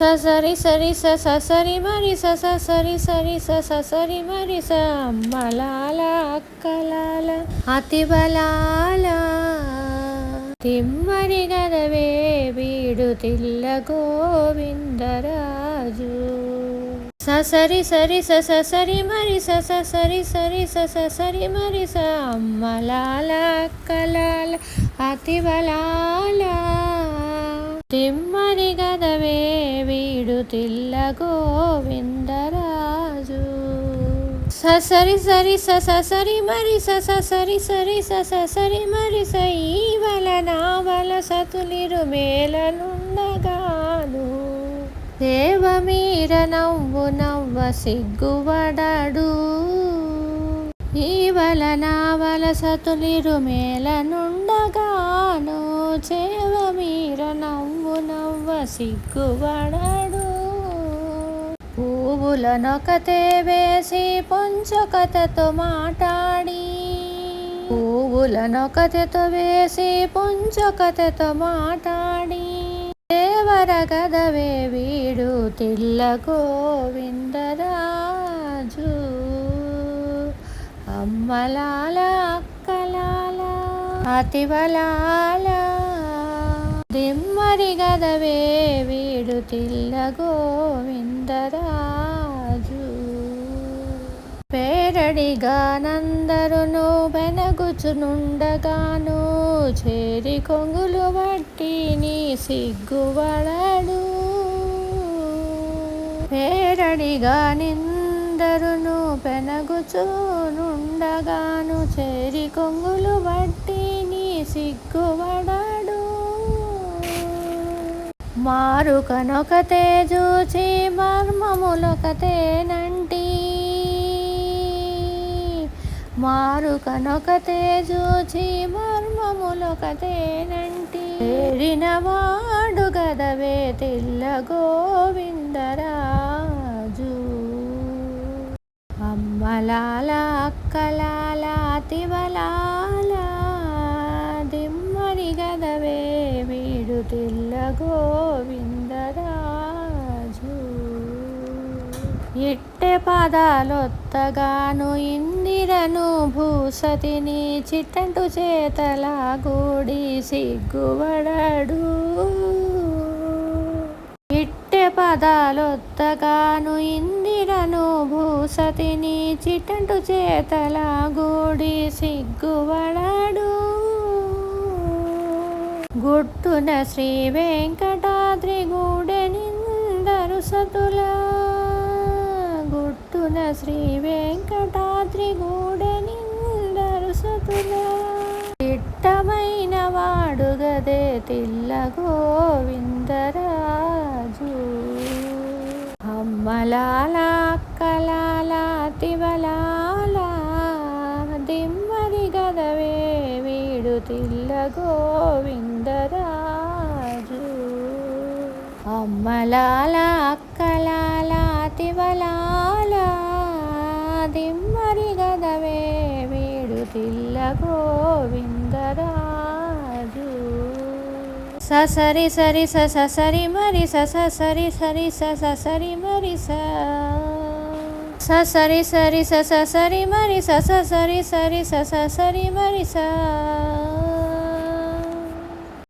ససరి సరి సరి స స మరి స స సరి సరి స స మరి స అమ్మలాల అక్కలాల అతి బలాల. తిమ్మరి గదవే వీడు తిల్ల గోవిందరాజు ససరి సరి సరి స స మరి స స సరి సరి స స మరి స అమ్మలాల అక్కలాల అతి బలాల. తిమ్మరి గదవే తిల్ల గోవిందరాజు. ససరి సరి ససరి మరి ససరి సరి ససరి మరి సైవల నావల సతులిరు మేలనుండగాను దేవ మీర నవ్వు నవ్వ సిగ్గువడడు ఈవల నావల సతులిరు మేలనుండగాను చేవ మీర నవ్వు నవ్వ సిగ్గువడడు పువ్వులనొకతే వేసి పొంచొకతతో మాట్లాడి పువ్వులనొకతెతో వేసి పొంచొకతెతో మాట్లాడి దేవర గదవే వీడు తిల్ల గోవిందరాజు. అమ్మలాల అక్కలాల అతివలాలా. దిమ్మరి గదవే వీడు తిల్ల గోవిందరాజు. పేరడిగానందరును బెనగుచునుండగాను చేరి కొంగులు బట్టి నీ సిగ్గువడడు పేరడిగా నిందరును పెనగుచునుండగాను చేరి కొంగులు బట్టి నీ సిగ్గువడ సిగ్గువడడు మారుకనొకతే చూచి మర్మములొకతేనంటి మారుకనొకతే చూచి మర్మములొకతేనంటి ఏరిన వాడు గదవే తిల్ల గోవిందరాజు. అమ్మలాల అక్కలాల తివలాల దిమ్మరి గదవే వీడు తిల్ల గోవిందరాజు. ఎట్టె పదాలొత్తగాను ఇందిరను భూసతిని చిట్టంటు చేతల గూడి సిగ్గువడడు ఇట్టె పదాలొత్తగాను ఇందిరను భూసతిని చిట్టంటు చేతల గూడి సిగ్గువడడు గుట్టున శ్రీ వెంకటాద్రి గూడెనిందరు సతుల. గుట్టున శ్రీ వెంకటాద్రి గూడెనిందరు సతుల. ఇట్టమైన వాడు గదే తిల్ల గోవిందరాజు. అమ్మలాల అక్కలాల తివలాల దిమ్మరి గదవే వీడు తిల్ల అమ్మలాల అక్కలాల తివలాల దిమ్మరి గదవే వీడు తిల్ల గోవిందరాజు ససరి సరి ససరి మరి ససరి సరి ససరి మరి స. స సరి ససరి మరి ససరి సరి ససరి మరి స.